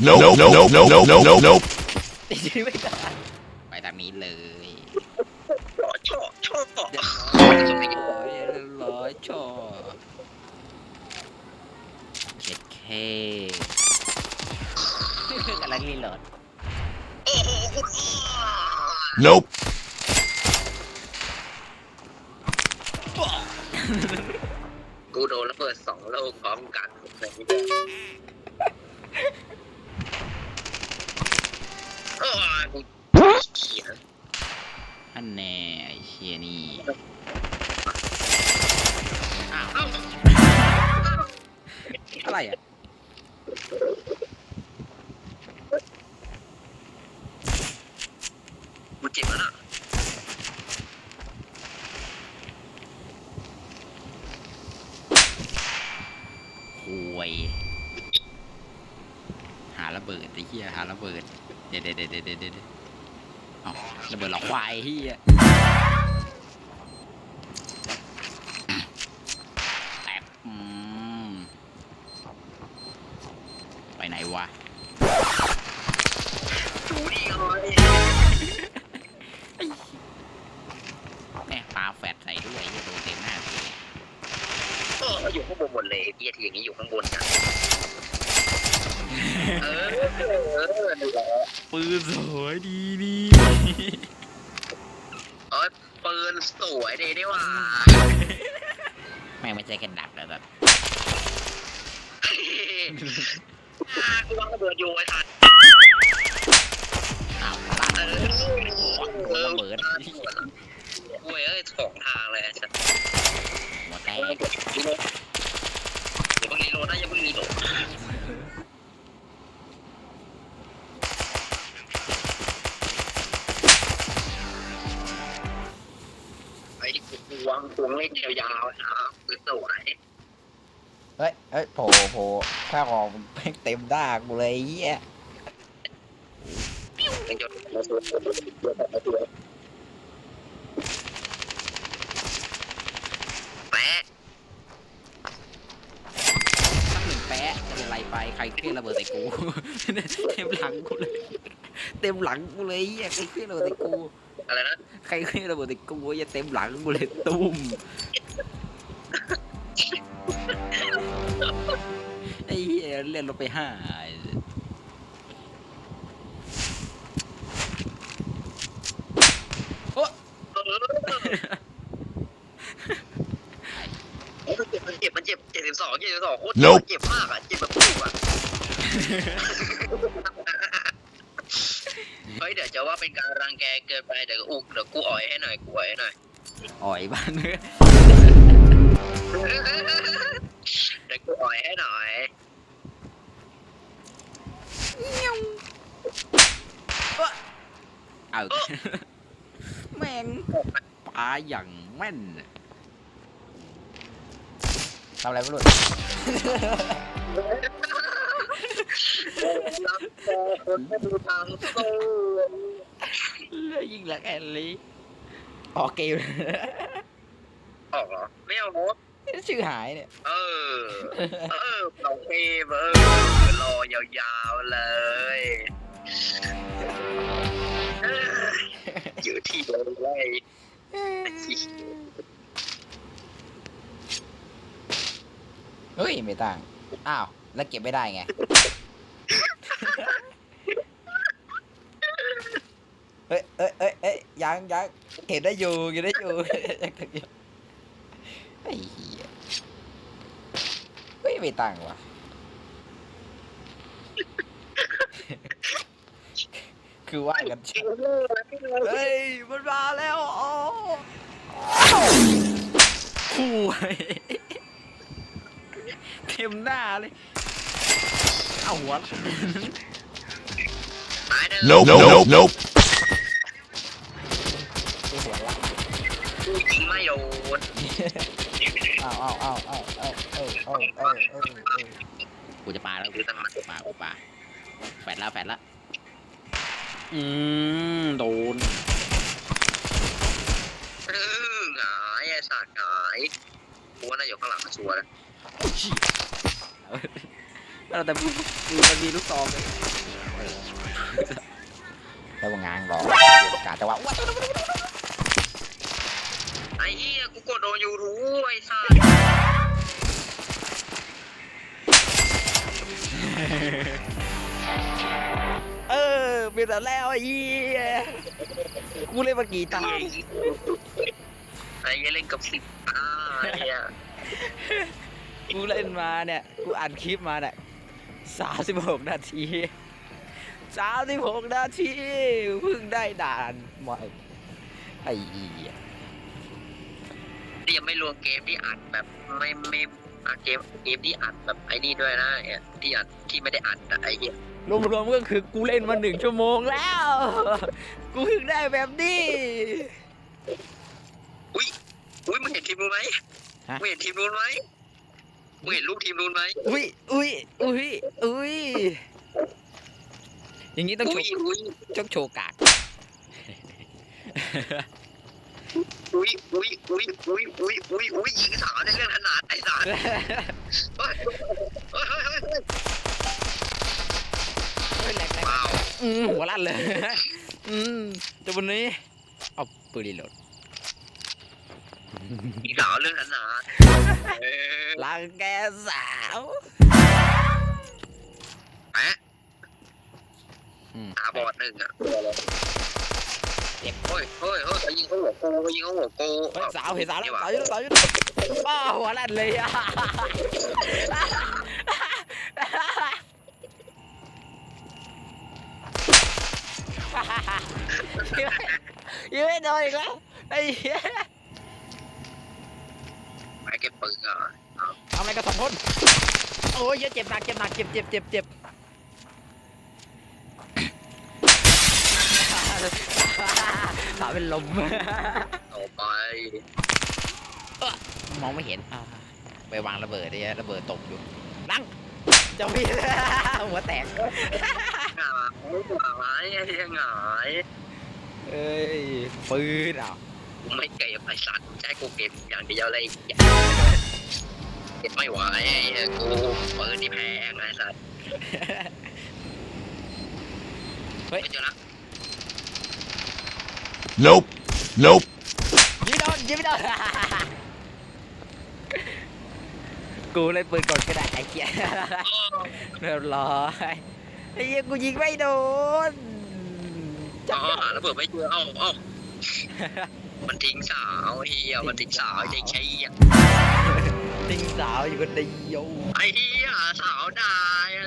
Nope, nope, nope, nope, nope, nope, nope, nope. ตีไม่ได้ไปทางนี้เลยชอบชอบชอบเรียบร้อยเรียบร้อยชอเช็ดเคกำลังรีโหลดโอ้โหคุณ Nope. กูโดนระเบิดสองลูกพร้อมกันเลย อันแน่ไอ้เชียนี่อ้าวเอ้าอะไรอะกูเจ็บแล้วน่ะห่วย หาระเบิดไอ้เหี้ยหาระเบิด เดี๋ยวเดี๋ยวเดี๋ยวเดี๋ยวเดี๋ยวเอ้าระเบิดหลอกควายไอ้เหี้ยแตกอืมไปไหนวะดูดีเลยแม่ปลาแฟดใส่ด้วยไอ้เหี้ยโดนเต็มหน้าเลยเอออยู่ข้างบนหมดเลยเฮียทีอย่างนี้อยู่ข้างบนกันเออเออดูแล ปืนสวยดีดีเอ้ยปืนสวยดีนี่หว่าแม่งไม่ใช่แค่ดักแล้วแบบอ่ากูวางระเบิดอยู่ไอ้ทันอ้าวเอลั่นอเออ ข้าออกแม่งเต็มด้ากูเลยไอ้เหี้ยยังจะมาสวยมาสวยแปะสักหนึ่งแปะจะเป็นไรไปใครเคลื่อนระเบิดใส่กู เต็มหลังกูเลย เต็มหลังกูเลยไอ้เหี้ยใครเคลื่อนระเบิดใส่กู อะไรนะ ใครเคลื่อนระเบิดใส่กูไอ้เหี้ยเต็มหลังกูเลยตุ้ม ไปห้าเออมันเจ็บมันเจ็บมันเจ็บเจ็ดสิบสองเจ็ดสิบสองโคตร Nope เจ็บมากอะเจ็บแบบปุ๊บอะ เฮ้ยเดี๋ยวจะว่าเป็นการรังแกเกินไปเดี๋ยวอุกเดี๋ยวกูอ่อยให้หน่อยกูอ่อยให้หน่อย อ่อยบ้านเนื้อเดี๋ยวกูอ่อยให้หน่อย เอาแม่งปลาอย่างแม่นทำอะไรไม่รู้รังแกคนไม่ดูทางสู้เลือยิงหลักแอนลีออกเกมออกเหรอ ไม่เอาโมด ชื่อหายเนี่ย เออ เออโอเคเออรอยาวๆเลยเอ้ยอยู่ที่เดิมเลยเฮ้ย ไม่ต่าง อ้าว แล้วเก็บไม่ได้ไง เฮ้ยเอ้ยเอ้ยเอ้ยยังยังเห็นได้อยู่เห็นได้อยู่ยังถึงอยู่ไอ้เหี้ยเฮ้ย ไม่ต่างว่ะคือว่ากันชัดเฮ้ยมันมาแล้วอ๋อคู่ไอ้เต็มหน้าเลยเอาหัว Nope, nope, nope. คือหัวละยิงไม่โดนเอาเอาเอาเอาเอาเอาเอาเอาเอากูจะปาแล้วกูจะปาปากูปาแฟดแล้วแฟดแล้วอืมโดนหงายไอ้สัตว์หงายกูว่าน่าอยู่ข้างหลังชัวร์แล้วเราแต่มันมีลูกซองเลยแล้วงางรอกาจะว่าว้า กูกดโดนยูทูบไอ้สัสเออเป็นแต่แล้วไอ้เหี้ยกูเล่นมากี่ตาไอ้เหี้ยเล่นกับสิบตาไอ้เหี้ยกูเล่นมาเนี่ยกูอ่านคลิปมาเนี่ยสามสิบหกนาทีสามสิบหกนาทีเพิ่งได้ด่านใหม่ไอ้เหี้ย นี่ยังไม่รวมเกมที่อัดแบบไม่ไม่อะเกมเกมที่อัดแบบไอ้นี่ด้วยนะไอ้ที่อัดที่ไม่ได้อัดอะไอ้เหี้ยรวมๆก็คือกูเล่นมาหนึ่งชั่วโมงแล้ว กูเพิ่งได้แบบนี้อุ้ยอุ้ยมึงเห็นทีมนู้นไหมฮะ มึงเห็นทีมนู้นไหมมึงเห็นรูปทีมนู้นไหมอุ้ยอุ้ยอุ้ยอุ้ยอย่างนี้ต้องโชอุ้ยว์อุ้ยต้องโชว์กาก อุ้ยอุ้ยอุ้ยอุ้ยอุ้ยอุ้ยอุ้ยยิงสาวในเรื่องขนาดไอ้สารเฮ้ยเฮ้ยเฮ้ยเฮ้ยเฮ้ยเฮ้ยแหลกแหลกว้าวอืมหัวลั่นเลย อืมแต่วันนี้ เอาปืนรีโหลดยิงสาวเรื่องขนาดเออลังแกสาวแปะอืมตาบอดหนึ่งอะ เจ็บเฮ้ยเฮ้ยเฮ้ยเขายิงเขาหัวโกเขายิงเขาหัวโกเฮ้ยสาวเห็นสาวแล้วนี่ะสาวอยู่แล้วสาวอยู่แล้วป้าหัวลั่นเลยอะยังไม่โดนอีกแล้วไอ้เหี้ยไปเก็บปืนอะทำอะไรกันสองคนโอ้ยเยอะเจ็บหนักเจ็บหนักเจ็บเจ็บเจ็บเจ็บ สาวเป็นลม ต่อไปมองไม่เห็นอ่าไปวางระเบิดดิระเบิดตกอยู่นั่งจะพี่ หัวแตก หงายหงายไอ้เหี้ยหงายเอ้ยปืนอะกูไม่เก็บไอ้สัตว์ใช้กูเก็บอย่างเดียวเลยเก็บไม่ไหวไอ้เหี้ยกูปืนนี่แพงไอ้สัตว์ไม่เจอละ Nope. Nope. ยิงไม่โดนยิงไม่โดน กูเล่นปืนก่อนก็ได้ไอ้เหี้ยเรียบร้อยไอ้เหี้ยกูยิงไม่โดนอ๋อหาระเบิดไม่เจอเอ้าเอ้ามันทิ้งสาวเฮียมันทิ้งสาวไอ้เด็กใช้เหี้ยติงสาวอยู่คนเดียวไอ้เฮียสาวด่า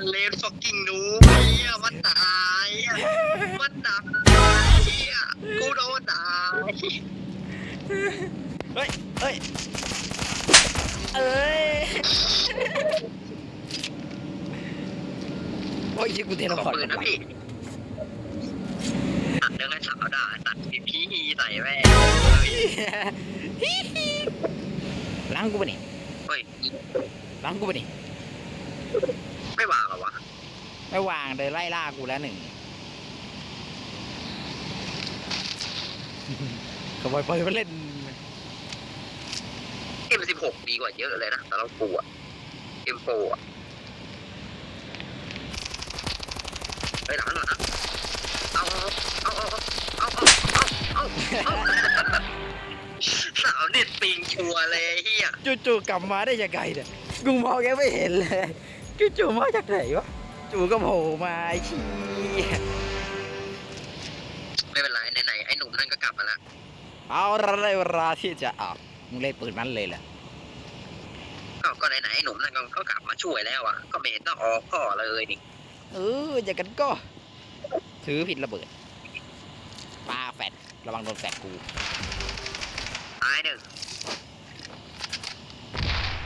เลนฟักกิ้งนูไอ้เฮียมันด่าไอ้เหี้ยมันด่าไอ้เฮีย กูโดนด่าเฮ้ยเฮ้ย เอ้ย โอ้ยชิกูเทเลขอพอร์ตปืนนะพี่ตัดเรื่องไอ้สาวด่าตัดพี่ฮีใส่แม่งเฮ้ยล้างกูปะนี่เฮ้ยล้างกูปะนี่ไม่วางเหรอวะ ไม่วางเลยไล่ล่ากูแล้วหนึ่ง ขโมยปืนมาเล่นเอ็มสิบหกดีกว่าเยอะเลยนะแต่เราปูอะเอ็มโฟอะเฮ้ยหลังหลังนะเอาเอาเอาเอาเอาเอาเอาเอาสาวเน็ตปิงชัวร์เลยไอ้เฮียจู่ๆกลับมาได้ยังไงเนี่ยกูมองแกไม่เห็นเลยจู่ๆมาจากไหนวะจู่ก็โผล่มาไอ้ชี้ เอาละได้เวลาที่จะออกมึงเล่นปืนมันเลยเหรออ้าวก็ไหนๆไอ้หนุ่มนั่นก็ก็กลับมาช่วยแล้วอะก็ไม่เห็นต้องออกพ่อเลยนี่เอออย่างกันก็ ถือผิดระเบิดปาแฟดระวังโดนแฟดกูตายหนึ่ง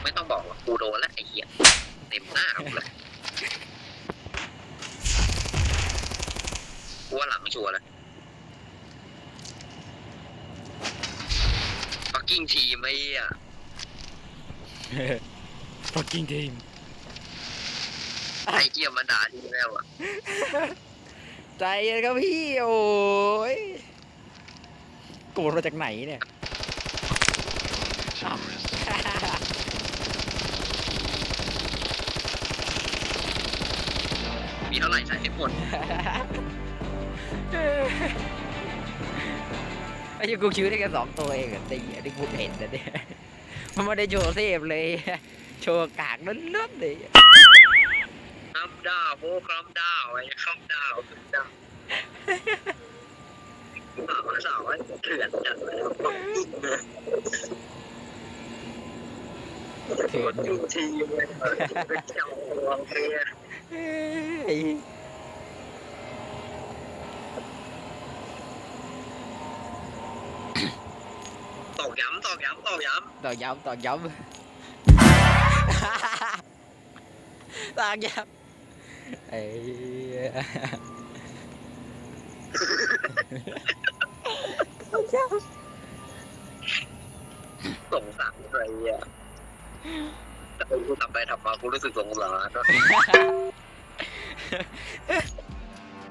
ไม่ต้องบอกว่ากูโดนแล้วไอ้เหี้ยเต็มหน้ากูเลยกูว่าหลังชัวร์เลย กกิ้งทีมไอ้เหี้ย fucking team ไอ้เหี้ยมาด่าทีแล้วอะใจเย็นครับพี่โอ้ยโกรธมาจากไหนเนี่ยอ้าวมีเท่าไหร่ใส่ให้หมด ยังกูคิวได้แค่สองตัวเองอะตีอันนี้กูเห็นนะเนี่ยมันไม่ได้โชว์เทพเลย โชว์กากล้วนๆเลยคำดาวโบคำดาวไอ้คำดาวคำดาวสาวสาวเถื่อนจัดเลยเถื่อนดูทีเลยเจ้าตัวเมีย เฮ้ยตอกย้ำตอกย้ำตอกย้ต่อย้ำต่อย้ำต่อย้ำเอ้ยำสงสารอะไรอะแต่กูทำไปทำมากูรู้สึกสงสาร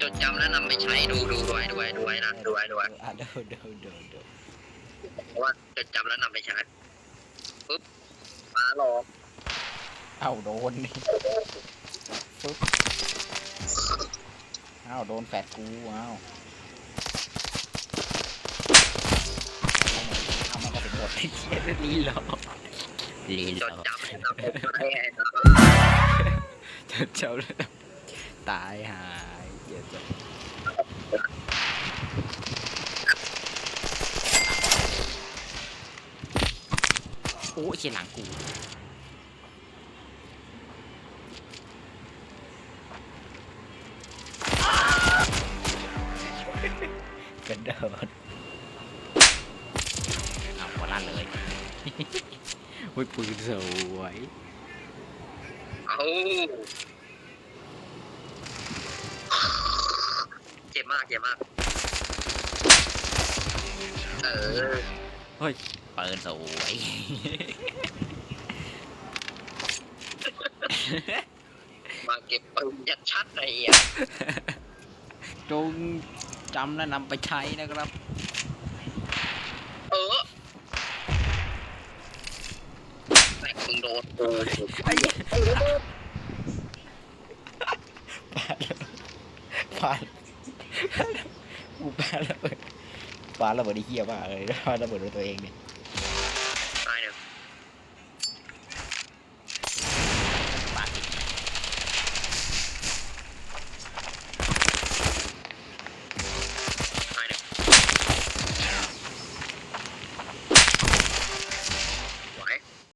จดจำแล้วนำไปใช้ดูดูด้วยด้วยด้วยนะด้วยด้วยอะเดูดูดูดู เพราะว่าจดจำแล้วนำไปใช้ปุ๊บฟ้าร้องเอาโดนนี่ปึ๊บเอาโดนแฟดกูเอาเอามันก็เป็นบทที่เขียนลีหลอลีหจลดอจำแล้วนำไปใช้นะจดจำแล้วตายหายเหี้ยจ โอ้ยเขียนหลังกูกระโดดเอาหัวลั่นเลยอุ้ยปืนสวยเอาเจ็บมากเจ็บมาก เออ เฮ้ยปืนสวยมาเก็บปืนยัดชัดไอ้เหี้ยจงจำและนำไปใช้นะครับ เออแม่งมึงโดนกูไอ้เหี้ยปาดปาดกูปาดระเบิด ปาระเบิดไอ้เหี้ยมาเลยปาระเบิดด้วยตัวเองเนี่ย